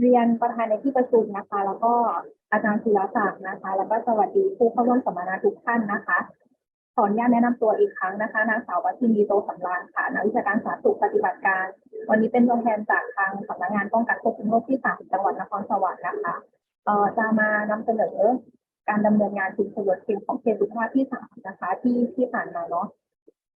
เรียนประธานในที่ประชุมนะคะ แล้วก็อาจารย์ศิลศักดิ์นะคะ แล้วก็สวัสดีผู้เข้าร่วมสัมมนาทุกท่านนะคะ ขออนุญาตแนะนำตัวอีกครั้งนะคะ นางสาววัชินีโตสำราญค่ะ นักวิชาการสาธารณสุขปฏิบัติการ วันนี้เป็นตัวแทนจากทางสำนักงานป้องกันควบคุมโรคที่สามจังหวัดนครสวรรค์นะคะเอ่อจะมานำเสนอการดำเนินงานชุมชนลดเค็มของเขตสุขภาพที่สามนะคะ ที่ที่ผ่านมาเนาะ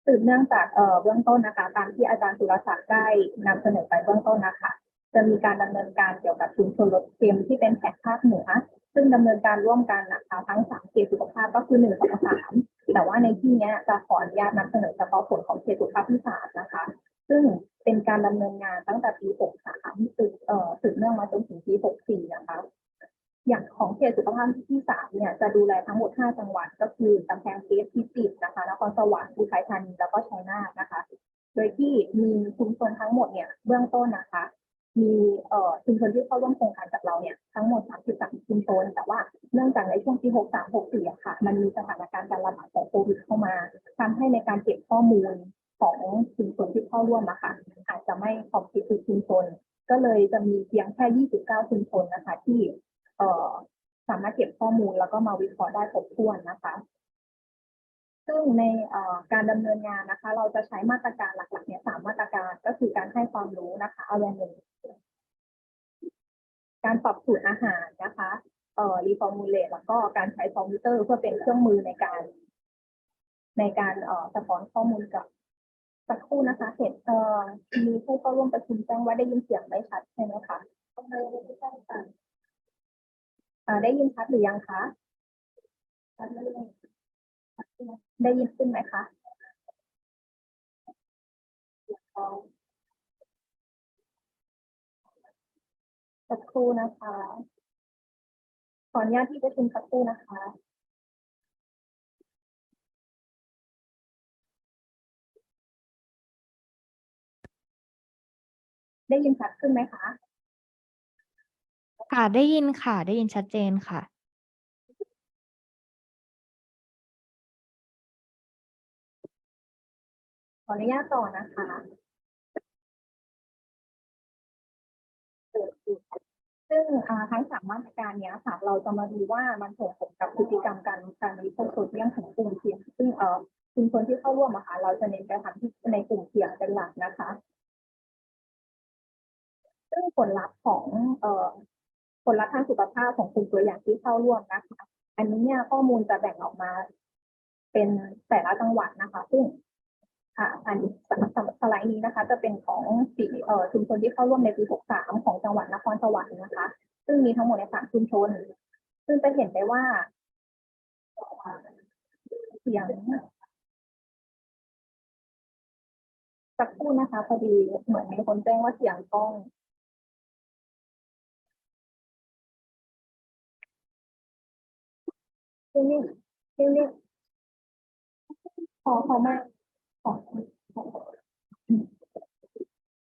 สืบเนื่องจากเอ่อเบื้องต้นนะคะ ตามที่อาจารย์สุรศักดิ์ได้นำเสนอไปเบื้องต้นนะคะ จะมีการดำเนินการเกี่ยวกับชุมชนลดเค็มที่เป็นแผนภาคเหนือ ซึ่งดำเนินการร่วมกันนะคะทั้งสามเขตสุขภาพก็คือหนึ่งสองสามแต่ว่าในที่นี้จะขออนุญาตนำเสนอเฉพาะผลของเขตสุขภาพที่สามนะคะ ซึ่งเป็นการดำเนินงานตั้งแต่ปี 63สืบเอ่อสืบเนื่องมาจนถึงปี 64 นะคะ อย่างของเขตสุขภาพที่สามเนี่ยจะดูแลทั้งหมด 5 จังหวัด ก็คือกำแพงเพชรพิจิตรนะคะนครสวรรค์อุทัยธานีแล้วก็ชัยนาทนะคะ โดยที่มีชุมชนทั้งหมดเนี่ยเบื้องต้นนะคะ มีชุมชนที่เข้าร่วมโครงการกับเราเนี่ยทั้งหมด 33 ชุมชน แต่ว่าเนื่องจากในช่วงปี 63 64อะค่ะ มันมีสถานการณ์การระบาดของโควิดเข้ามาทำให้ในการเก็บข้อมูลของชุมชนที่เข้าร่วมอะค่ะอาจจะไม่ครอบคลุมทุกชุมชน ก็เลยจะมีเพียงแค่ 29 ชุมชนนะคะ ที่เสามารถเก็บข้อมูลแล้วก็มาวิเคราะห์ได้ครบถ้วนนะคะ ซึ่งในการดำเนินงานนะคะ เราจะใช้มาตรการหลักๆเนี่ยสามมาตรการก็คือการให้ความรู้นะคะ awareness การปรับสูตรอาหารนะคะเอ่อ reformulate แล้วก็การใช้คอมพิวเตอร์เพื่อเป็นเครื่องมือในการ ในการเอ่อสะท้อนข้อมูลกับสักครู่นะคะเห็นเอ่อมีผู้เข้าร่วมประชุมแจ้งว่าได้ยินเสียงไม่ชัดใช่ไหมคะอ่าได้ยินชัดหรือยังคะได้ยินขึ้นไหมคะ สักครู่นะคะ ขออนุญาตที่ประชุมสักครู่นะคะได้ยินชัดขึ้นไหมคะ ค่ะ ได้ยินค่ะ ได้ยินชัดเจนค่ะ ขออนุญาตต่อนะคะ ซึ่งอ่าทั้งสามมาตรการนี้ค่ะเราจะมาดูว่ามันส่งผลกับพฤติกรรมการการบริโภคโซเดียมของกลุ่มเสี่ยง ซึ่งเอ่อชุมชนที่เข้าร่วมอะคะเราจะเน้นไปทำที่ในกลุ่มเสี่ยงเป็นหลักนะคะ ซึ่งผลลัพธ์ของเอ่อผลลัพธ์ทางสุขภาพของกลุ่มตัวอย่างที่เข้าร่วมนะคะ อันนี้เนี่ยข้อมูลจะแบ่งออกมา เป็นแต่ละจังหวัดนะคะ ซึ่ง อ่าอันสไลด์นี้นะคะ จะเป็นของปีเอ่ชุมชนที่เข้าร่วมในปี 63 ของจังหวัดนครสวรรค์นะคะ ซึ่งมีทั้งหมดในสามชุมชน ซึ่งจะเห็นได้ว่า เสียงสักครู่นะคะพอดีเหมือนมีคนแจ้งว่าเสียงกล้องนิ่งๆนิ่งๆพอพอมา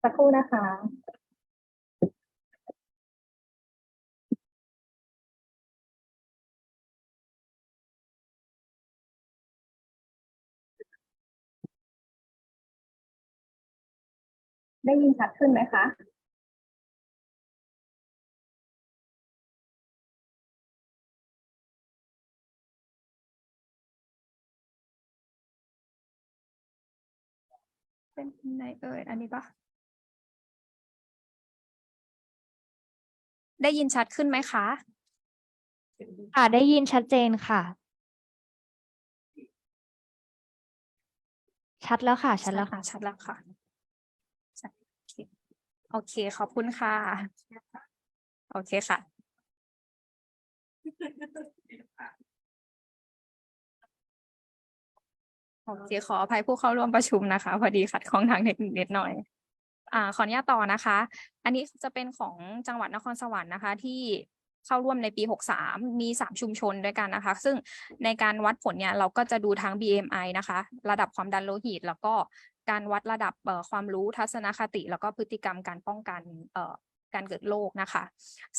สักครู่นะคะได้ยินชัดขึ้นไหมคะ เป็นไหนเอ่ย อันนี้ปะได้ยินชัดขึ้นไหมคะ ค่ะได้ยินชัดเจนค่ะ ชัดแล้วค่ะ ชัดแล้วค่ะ ชัดแล้วค่ะชัดโอเคโอเค ขอบคุณค่ะ โอเคค่ะ โอเคขออภัยผู้เข้าร่วมประชุมนะคะ พอดีขัดข้องทางเทคนิคนิดหน่อยอ่าขออนุญาตต่อนะคะ อันนี้จะเป็นของจังหวัดนครสวรรค์นะคะ ที่เข้าร่วมในปี 63 มี 3 ชุมชนด้วยกันนะคะ ซึ่งในการวัดผลเนี่ยเราก็จะดูทั้ง BMI นะคะ ระดับความดันโลหิต แล้วก็การวัดระดับความรู้ทัศนคติ แล้วก็พฤติกรรมการป้องกันเอ่อ การเกิดโรคนะคะ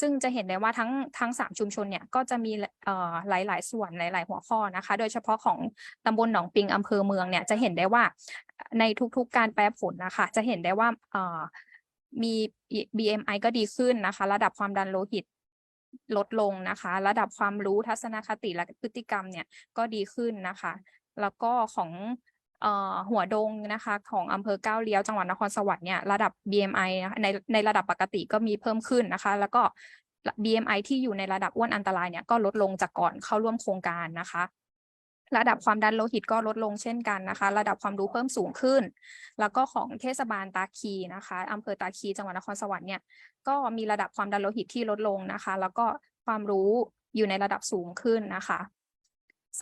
ซึ่งจะเห็นได้ว่าทั้งทั้งสามชุมชนเนี่ยก็จะมีเอ่อหลายส่วนหลายๆหัวข้อนะคะ โดยเฉพาะของตำบลหนองปิงอำเภอเมืองเนี่ยจะเห็นได้ว่าในทุกๆการแปรผลนะคะ จะเห็นได้ว่าอ่อมี BMI ก็ดีขึ้นนะคะ ระดับความดันโลหิตลดลงนะคะ ระดับความรู้ทัศนคติและพฤติกรรมเนี่ยก็ดีขึ้นนะคะ แล้วก็ของ หัวดงนะคะของอำเภอก้าวเลี้ยวจังหวัดนครสวรรค์เนี่ยระดับ BMI นะคะในในระดับปกติก็มีเพิ่มขึ้นนะคะ แล้วก็ BMI ที่อยู่ในระดับอ้วนอันตรายเนี่ยก็ลดลงจากก่อนเข้าร่วมโครงการนะคะระดับความดันโลหิตก็ลดลงเช่นกันนะคะ ระดับความรู้เพิ่มสูงขึ้น แล้วก็ของเทศบาลตาคีนะคะอำเภอตาคีจังหวัดนครสวรรค์เนี่ยก็มีระดับความดันโลหิตที่ลดลงนะคะ แล้วก็ความรู้อยู่ในระดับสูงขึ้นนะคะ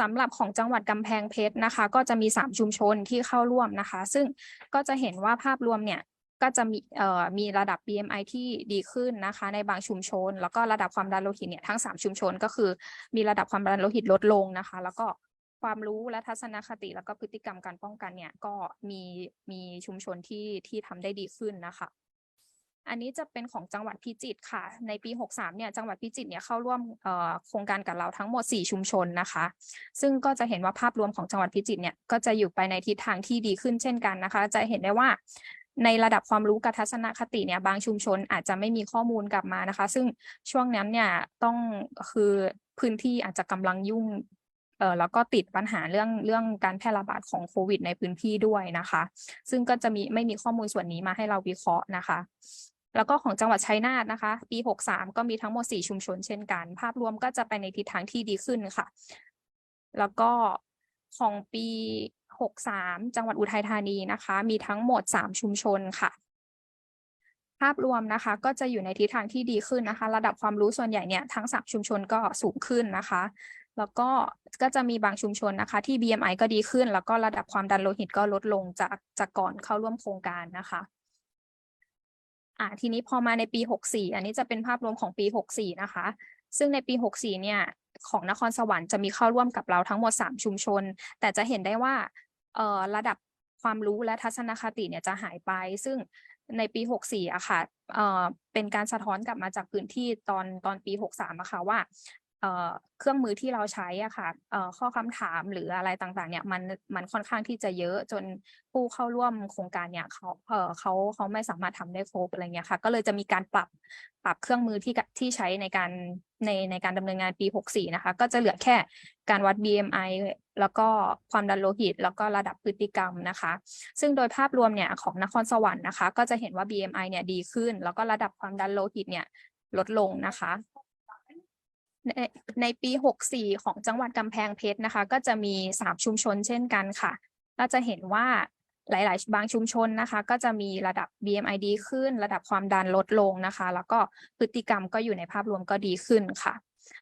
สำหรับของจังหวัดกำแพงเพชรนะคะ ก็จะมี 3 ชุมชนที่เข้าร่วมนะคะ ซึ่งก็จะเห็นว่าภาพรวมเนี่ยก็จะมีเอ่อมีระดับ BMI ที่ดีขึ้นนะคะ ในบางชุมชน แล้วก็ระดับความดันโลหิตเนี่ยทั้ง 3 ชุมชนก็คือ มีระดับความดันโลหิตลดลงนะคะ แล้วก็ความรู้และทัศนคติแล้วก็พฤติกรรมการป้องกันเนี่ยก็มีมีชุมชนที่ที่ทำได้ดีขึ้นนะคะ อันนี้จะเป็นของจังหวัดพิจิตรค่ะ ในปี 63 เนี่ย จังหวัดพิจิตรเนี่ยเข้าร่วมโครงการกับเราทั้งหมด 4 ชุมชนนะคะ ซึ่งก็จะเห็นว่าภาพรวมของจังหวัดพิจิตรเนี่ย ก็จะอยู่ไปในทิศทางที่ดีขึ้นเช่นกันนะคะ จะเห็นได้ว่าในระดับความรู้กับทัศนคติเนี่ย บางชุมชนอาจจะไม่มีข้อมูลกลับมานะคะ ซึ่งช่วงนั้นเนี่ยต้องคือพื้นที่อาจจะกำลังยุ่ง เออแล้วก็ติดปัญหาเรื่องเรื่องการแพร่ระบาดของโควิดในพื้นที่ด้วยนะคะ ซึ่งก็จะมีไม่มีข้อมูลส่วนนี้มาให้เราวิเคราะห์นะคะ แล้วก็ของจังหวัดชัยนาทนะคะ ปี 63 ก็มีทั้งหมด 4 ชุมชนเช่นกัน ภาพรวมก็จะไปในทิศทางที่ดีขึ้นค่ะ แล้วก็ของปี 63 จังหวัดอุทัยธานีนะคะ มีทั้งหมด 3 ชุมชนค่ะภาพรวมนะคะก็จะอยู่ในทิศทางที่ดีขึ้นนะคะ ระดับความรู้ส่วนใหญ่เนี่ยทั้ง3ชุมชนก็สูงขึ้นนะคะ แล้วก็ก็จะมีบางชุมชนนะคะ ที่ BMI ก็ดีขึ้น แล้วก็ระดับความดันโลหิตก็ลดลงจากจากก่อนเข้าร่วมโครงการนะคะอ่าทีนี้พอมาในปี 64 อันนี้จะเป็นภาพรวมของปี 64 นะคะ ซึ่งในปี 64 เนี่ยของนครสวรรค์จะมีเข้าร่วมกับเราทั้งหมด 3 ชุมชน แต่จะเห็นได้ว่าเอ่อระดับความรู้และทัศนคติเนี่ยจะหายไป ซึ่งในปี 64อะค่ะเอ่อเป็นการสะท้อนกลับมาจากพื้นที่ตอนตอนปี 63อะค่ะว่า เครื่องมือที่เราใช้อะค่ะข้อคำถามหรืออะไรต่างๆ เนี่ยมันมันค่อนข้างที่จะเยอะจนผู้เข้าร่วมโครงการเนี่ยเขาเขาเขาไม่สามารถทำได้ครบอะไรเงี้ยค่ะ ก็เลยจะมีการปรับปรับเครื่องมือที่ที่ใช้ในการในในการดำเนินงานปี 64 นะคะ ก็จะเหลือแค่การวัด BMI แล้วก็ความดันโลหิต แล้วก็ระดับพฤติกรรมนะคะ ซึ่งโดยภาพรวมเนี่ยของนครสวรรค์นะคะ ก็จะเห็นว่า BMI เนี่ยดีขึ้น แล้วก็ระดับความดันโลหิตเนี่ยลดลงนะคะ ในในปี 64 ของจังหวัดกำแพงเพชรนะคะ ก็จะมี 3 ชุมชนเช่นกันค่ะเราจะเห็นว่าหลาย ๆ บางชุมชนนะคะ ก็จะมีระดับ BMI ดีขึ้น ระดับความดันลดลงนะคะ แล้วก็พฤติกรรมก็อยู่ในภาพรวมก็ดีขึ้นค่ะ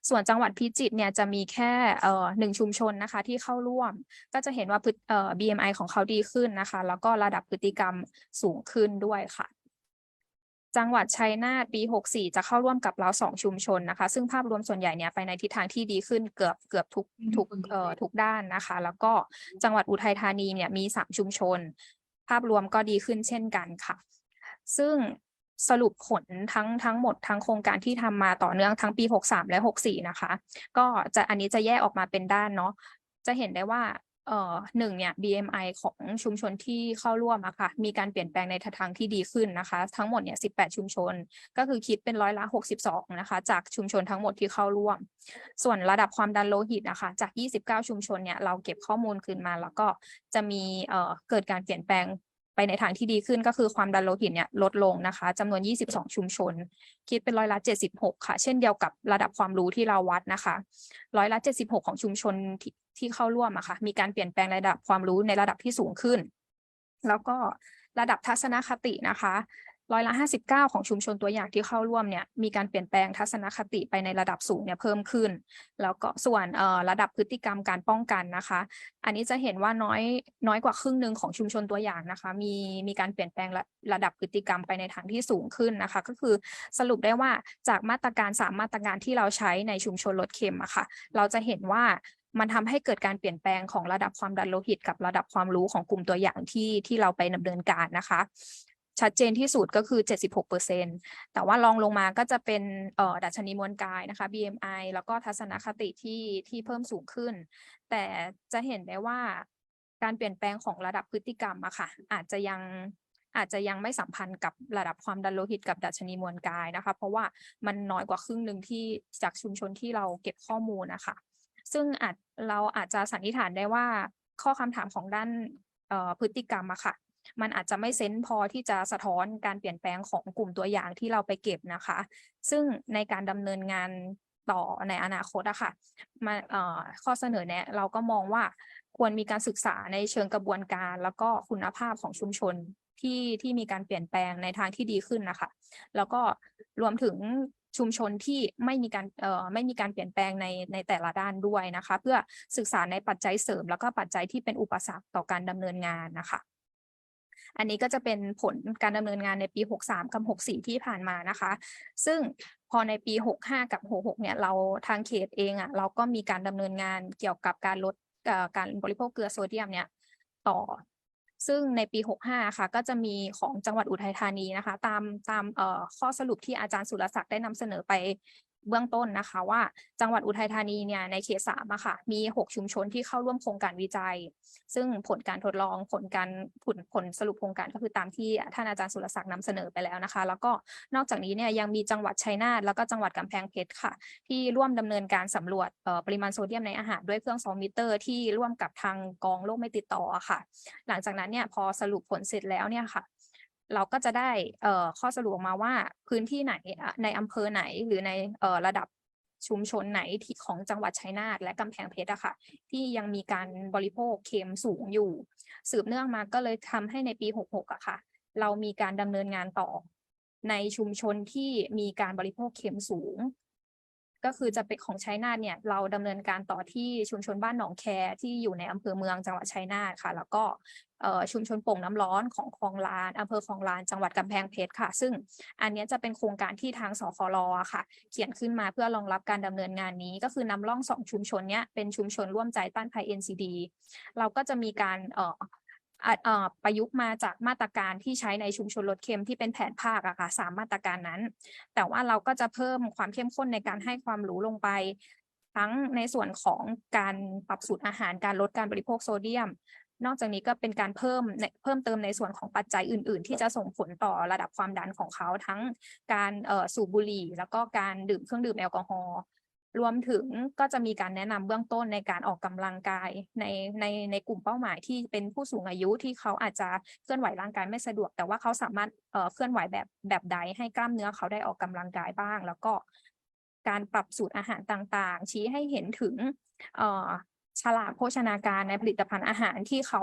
ส่วนจังหวัดพิจิตรเนี่ยจะมีแค่เอ่อหนึ่งชุมชนนะคะที่เข้าร่วม ก็จะเห็นว่าพฤติเอ่อ BMI ของเขาดีขึ้นนะคะ แล้วก็ระดับพฤติกรรมสูงขึ้นด้วยค่ะ จังหวัดชัยนาทปี 64 จะเข้าร่วมกับเราสองชุมชนนะคะ ซึ่งภาพรวมส่วนใหญ่เนี่ยไปในทิศทางที่ดีขึ้นเกือบเกือบทุกทุกเอ่อทุกด้านนะคะ แล้วก็จังหวัดอุทัยธานีเนี่ยมีสามชุมชน ภาพรวมก็ดีขึ้นเช่นกันค่ะ ซึ่งสรุปผลทั้งทั้งหมดทั้งโครงการที่ทำมาต่อเนื่องทั้งปี 63 และ 64 นะคะ ก็จะอันนี้จะแยกออกมาเป็นด้านเนาะจะเห็นได้ว่า เอ่อหนึ่งเนี่ย BMI ของชุมชนที่เข้าร่วมอะค่ะมีการเปลี่ยนแปลงในทางที่ดีขึ้นนะคะ ทั้งหมดเนี่ย 18 ชุมชน ก็คือคิดเป็นร้อยละ 62 นะคะ จากชุมชนทั้งหมดที่เข้าร่วม ส่วนระดับความดันโลหิตนะคะจาก 29 ชุมชนเนี่ยเราเก็บข้อมูลคืนมา แล้วก็จะมีเอ่อเกิดการเปลี่ยนแปลง ไปในทางที่ดีขึ้นก็คือความดันโลหิตเนี่ยลดลงนะคะจำนวน 22 ชุมชน คิดเป็นร้อยละ 76 ค่ะ เช่นเดียวกับระดับความรู้ที่เราวัดนะคะร้อยละ 76 ของชุมชนที่ที่เข้าร่วมอะค่ะมีการเปลี่ยนแปลงระดับความรู้ในระดับที่สูงขึ้น แล้วก็ระดับทัศนคตินะคะ ร้อยละ 59 ของชุมชนตัวอย่างที่เข้าร่วมเนี่ยมีการเปลี่ยนแปลงทัศนคติไปในระดับสูงเนี่ยเพิ่มขึ้น แล้วก็ส่วนระดับพฤติกรรมการป้องกันนะคะ อันนี้จะเห็นว่าน้อยน้อยกว่าครึ่งหนึ่งของชุมชนตัวอย่างนะคะ มีมีการเปลี่ยนแปลงระระดับพฤติกรรมไปในทางที่สูงขึ้นนะคะ ก็คือสรุปได้ว่าจากมาตรการสามมาตรการที่เราใช้ในชุมชนลดเค็มอะค่ะเราจะเห็นว่ามันทำให้เกิดการเปลี่ยนแปลงของระดับความดันโลหิต กับระดับความรู้ของกลุ่มตัวอย่างที่ที่เราไปดำเนินการนะคะ ชัดเจนที่สุดก็คือ 76%แต่ว่ารองลงมาก็จะเป็นดัชนีมวลกายนะคะ BMI แล้วก็ทัศนคติที่ที่เพิ่มสูงขึ้น แต่จะเห็นได้ว่าการเปลี่ยนแปลงของระดับพฤติกรรมอะค่ะ อาจจะยังอาจจะยังไม่สัมพันธ์กับระดับความดันโลหิตกับดัชนีมวลกายนะคะ เพราะว่ามันน้อยกว่าครึ่งหนึ่งที่จากชุมชนที่เราเก็บข้อมูลนะคะ ซึ่งอาจเราอาจจะสันนิษฐานได้ว่าข้อคำถามของด้านพฤติกรรมอะค่ะ มันอาจจะไม่เซนส์พอที่จะสะท้อนการเปลี่ยนแปลงของกลุ่มตัวอย่างที่เราไปเก็บนะคะ ซึ่งในการดำเนินงานต่อในอนาคตอะค่ะมาข้อเสนอแนะเราก็มองว่าควรมีการศึกษาในเชิงกระบวนการ แล้วก็คุณภาพของชุมชนที่ที่มีการเปลี่ยนแปลงในทางที่ดีขึ้นนะคะ แล้วก็รวมถึงชุมชนที่ไม่มีการเอ่อไม่มีการเปลี่ยนแปลงในในแต่ละด้านด้วยนะคะ เพื่อศึกษาในปัจจัยเสริม แล้วก็ปัจจัยที่เป็นอุปสรรคต่อการดำเนินงานนะคะ อันนี้ก็จะเป็นผลการดำเนินงานในปี 63 กับ 64 ที่ผ่านมานะคะ ซึ่งพอในปี 65 กับ 66 เนี่ยเราทางเขตเองอะเราก็มีการดำเนินงานเกี่ยวกับการลดการบริโภคเกลือโซเดียมเนี่ยต่อซึ่งในปี 65 ค่ะ ก็จะมีของจังหวัดอุทัยธานีนะคะ ตามตามข้อสรุปที่อาจารย์สุรศักดิ์ได้นำเสนอไป เบื้องต้นนะคะ ว่าจังหวัดอุทัยธานีเนี่ยในเขตสามอะค่ะมี 6 ชุมชนที่เข้าร่วมโครงการวิจัย ซึ่งผลการทดลองผลการผลผลสรุปโครงการก็คือตามที่ท่านอาจารย์สุรศักดิ์นำเสนอไปแล้วนะคะ แล้วก็นอกจากนี้เนี่ยยังมีจังหวัดชัยนาทแล้วก็จังหวัดกำแพงเพชรค่ะ ที่ร่วมดำเนินการสำรวจปริมาณโซเดียมในอาหารด้วยเครื่องซอมิเตอร์ ที่ร่วมกับทางกองโรคไม่ติดต่อค่ะ หลังจากนั้นเนี่ยพอสรุปผลเสร็จแล้วเนี่ยค่ะ เราก็จะได้ข้อสรุปออกมาว่าพื้นที่ไหนในอำเภอไหนหรือในอระดับชุมชนไหนที่ของจังหวัดชัยนาทและกำแพงเพชรอะค่ะ ที่ยังมีการบริโภคเค็มสูงอยู่ สืบเนื่องมาก็เลยทำให้ในปี 66อะค่ะ เรามีการดำเนินงานต่อ ในชุมชนที่มีการบริโภคเค็มสูง ก็คือจะเป็นของชัยนาทเนี่ย เราดำเนินการต่อที่ชุมชนบ้านหนองแคที่อยู่ในอำเภอเมืองจังหวัดชัยนาทค่ะ แล้วก็เชุมชนโป่งน้ำร้อนของคลองลานอำเภอคลองลานจังหวัดกำแพงเพชรค่ะ ซึ่งอันนี้จะเป็นโครงการที่ทางสคลอค่ะ เขียนขึ้นมาเพื่อรองรับการดำเนินงานนี้ ก็คือนำร่องสองชุมชนเนี้ยเป็นชุมชนร่วมใจต้านภัย NCD เราก็จะมีการประยุกต์มาจากมาตรการที่ใช้ในชุมชนลดเค็มที่เป็นแผนภาคอะค่ะสามมาตรการนั้น แต่ว่าเราก็จะเพิ่มความเข้มข้นในการให้ความรู้ลงไป ทั้งในส่วนของการปรับสูตรอาหารการลดการบริโภคโซเดียม นอกจากนี้ก็เป็นการเพิ่มในเพิ่มเติมในส่วนของปัจจัยอื่น ๆ ที่จะส่งผลต่อระดับความดันของเขาทั้งการสูบบุหรี่ แล้วก็การดื่มเครื่องดื่มแอลกอฮอล์รวมถึงก็จะมีการแนะนำเบื้องต้นในการออกกำลังกายในในในกลุ่มเป้าหมายที่เป็นผู้สูงอายุที่เขาอาจจะเคลื่อนไหวร่างกายไม่สะดวก แต่ว่าเขาสามารถเอ่อเคลื่อนไหวแบบแบบใดให้กล้ามเนื้อเขาได้ออกกำลังกายบ้าง แล้วก็การปรับสูตรอาหารต่างๆ ชี้ให้เห็นถึงเอ่อ ฉลากโภชนาการในผลิตภัณฑ์อาหารที่เขา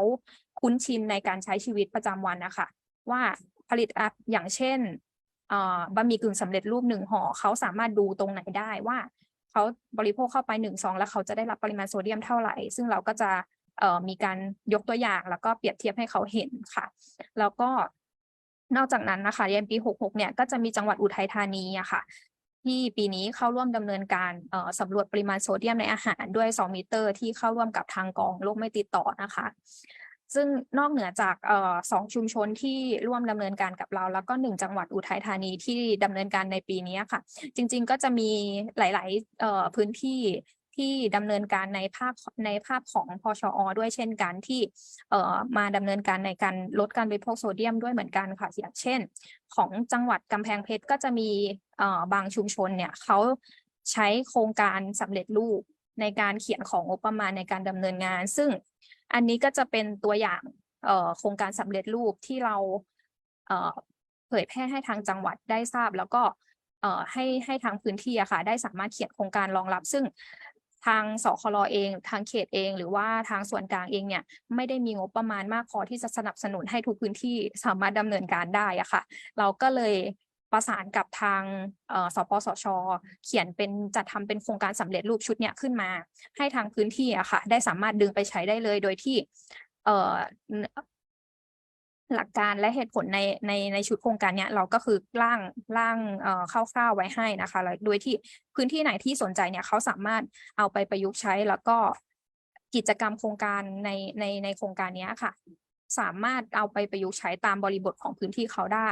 คุ้นชินในการใช้ชีวิตประจำวันนะคะว่าผลิตออย่างเช่นบะหมี่กึ่งสำเร็จรูปหนึ่งห่อเขาสามารถดูตรงไหนได้ว่าเขาบริโภคเข้าไปหนึ่งซองแล้วเขาจะได้รับปริมาณโซเดียมเท่าไหร่ ซึ่งเราก็จะมีการยกตัวอย่างแล้วก็เปรียบเทียบให้เขาเห็นค่ะ แล้วก็นอกจากนั้นนะคะในปี 66 เนี่ยก็จะมีจังหวัดอุทัยธานีอะค่ะ ที่ปีนี้เข้าร่วมดำเนินการเอ่อสำรวจปริมาณโซเดียมในอาหารด้วย2มิเตอร์ ที่เข้าร่วมกับทางกองโรคไม่ติดต่อนะคะ ซึ่งนอกเหนือจากสองชุมชนที่ร่วมดำเนินการกับเรา แล้วก็หนึ่งจังหวัดอุทัยธานีที่ดำเนินการในปีนี้ค่ะ จริง ๆ ก็จะมีหลาย ๆพื้นที่ ที่ดำเนินการในภาคในภาพของพชอด้วยเช่นกันที่เอ่อมาดำเนินการในการลดการบริโภคโซเดียมด้วยเหมือนกันค่ะอย่างเช่น ของจังหวัดกำแพงเพชรก็จะมีเอ่อบางชุมชนเนี่ยเขาใช้โครงการสำเร็จรูปในการเขียนของงบประมาณในการดำเนินงาน ซึ่งอันนี้ก็จะเป็นตัวอย่างเอ่อโครงการสำเร็จรูปที่เราเอ่อเผยแพร่ให้ทางจังหวัดได้ทราบแล้วก็เอ่อให้ให้ทางพื้นที่อะค่ะได้สามารถเขียนโครงการรองรับ ซึ่ง ทางสคลเอง ทางเขตเอง หรือว่าทางส่วนกลางเองเนี่ยไม่ได้มีงบประมาณมากพอที่จะสนับสนุนให้ทุกพื้นที่สามารถดำเนินการได้อะค่ะ เราก็เลยประสานกับทางสปสช เขียนเป็นจัดทำเป็นโครงการสำเร็จรูปชุดเนี้ยขึ้นมา ให้ทางพื้นที่อะค่ะ ได้สามารถดึงไปใช้ได้เลยโดยที่ หลักการและเหตุผลในในในชุดโครงการเนี้ยเราก็คือร่างร่างเอ่อคร่าวๆไว้ให้นะคะแล้วโดยที่พื้นที่ไหนที่สนใจเนี่ยเขาสามารถเอาไปประยุกต์ใช้แล้วก็กิจกรรมโครงการในในในโครงการเนี้ยค่ะ สามารถเอาไปประยุกต์ใช้ตามบริบทของพื้นที่เขาได้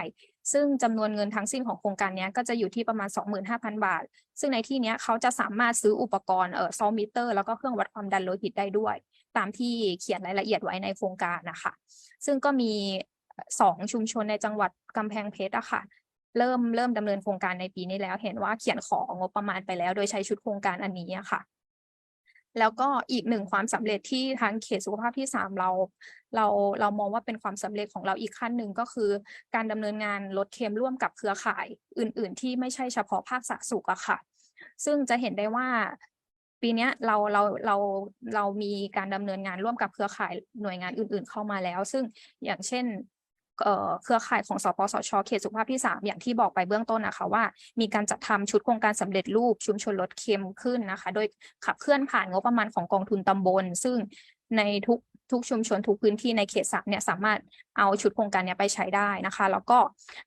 ซึ่งจำนวนเงินทั้งสิ้นของโครงการนี้ก็จะอยู่ที่ประมาณ 25,000 บาท ซึ่งในที่นี้เขาจะสามารถซื้ออุปกรณ์เอ่อซอมิเตอร์ แล้วก็เครื่องวัดความดันโลหิตได้ด้วย ตามที่เขียนรายละเอียดไว้ในโครงการนะคะ ซึ่งก็มีสองชุมชนในจังหวัดกำแพงเพชรอะค่ะ เริ่มเริ่มดำเนินโครงการในปีนี้แล้ว เห็นว่าเขียนของบประมาณไปแล้ว โดยใช้ชุดโครงการอันนี้อะค่ะ แล้วก็อีกหนึ่งความสำเร็จที่ทางเขตสุขภาพที่สามเรา เราเรามองว่าเป็นความสำเร็จของเราอีกขั้นหนึ่งก็คือ การดำเนินงานลดเค็มร่วมกับเครือข่ายอื่น ๆ ที่ไม่ใช่เฉพาะภาคสาธารณสุขอะค่ะ ซึ่งจะเห็นได้ว่า ปีนี้เราเราเราเรามีการดำเนินงานร่วมกับเครือข่ายหน่วยงานอื่น ๆ เข้ามาแล้ว ซึ่งอย่างเช่นเอ่อเครือข่ายของสปสชเขตสุขภาพที่สามอย่างที่บอกไปเบื้องต้นนะคะว่า มีการจัดทำชุดโครงการสำเร็จรูปชุมชนลดเค็มขึ้นนะคะ โดยขับเคลื่อนผ่านงบประมาณของกองทุนตำบล ซึ่งในทุก ทุกชุมชนทุกพื้นที่ในเขตสามเนี่ยสามารถเอาชุดโครงการเนี้ยไปใช้ได้นะคะ แล้วก็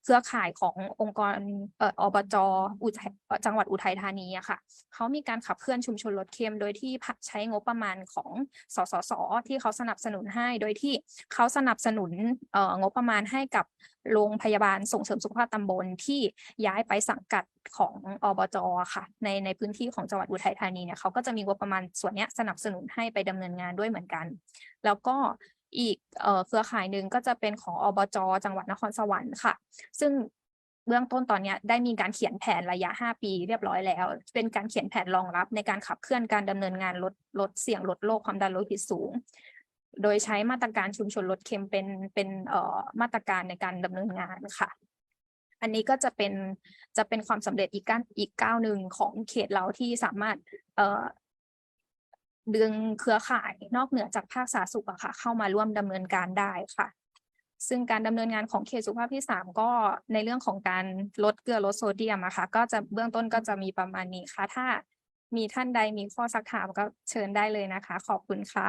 เครือข่ายขององค์กรเอ่ออบจอุทัยจังหวัดอุทัยธานีอะค่ะเขามีการขับเคลื่อนชุมชนลดเค็มโดยที่ใช้งบประมาณของสสสที่เขาสนับสนุนให้ โดยที่เขาสนับสนุนเอ่องบประมาณให้กับโรงพยาบาลส่งเสริมสุขภาพตำบลที่ย้ายไปสังกัดของอบจค่ะ ในในพื้นที่ของจังหวัดอุทัยธานีเนี่ยเขาก็จะมีงบประมาณส่วนนี้สนับสนุนให้ไปดำเนินงานด้วยเหมือนกัน แล้วก็อีกเอ่อเครือข่ายหนึ่งก็จะเป็นของอบจจังหวัดนครสวรรค์ค่ะ ซึ่งเบื้องต้นตอนนี้ได้มีการเขียนแผนระยะ 5 ปีเรียบร้อยแล้ว เป็นการเขียนแผนรองรับในการขับเคลื่อนการดำเนินงานลดลดเสี่ยงลดโรคความดันโลหิตสูง โดยใช้มาตรการชุมชนลดเค็มเป็นเป็นเอ่อมาตรการในการดำเนินงานค่ะ อันนี้ก็จะเป็นจะเป็นความสำเร็จอีกก้าวอีกก้าวหนึ่งของเขตเราที่สามารถเอ่อดึงเครือข่ายนอกเหนือจากภาคสาธารณสุขอะค่ะ เข้ามาร่วมดำเนินการได้ค่ะ ซึ่งการดำเนินงานของเขตสุขภาพที่สามก็ในเรื่องของการลดเกลือลดโซเดียมอะค่ะก็จะเบื้องต้นก็จะมีประมาณนี้ค่ะ ถ้ามีท่านใดมีข้อสักถามก็เชิญได้เลยนะคะ ขอบคุณค่ะ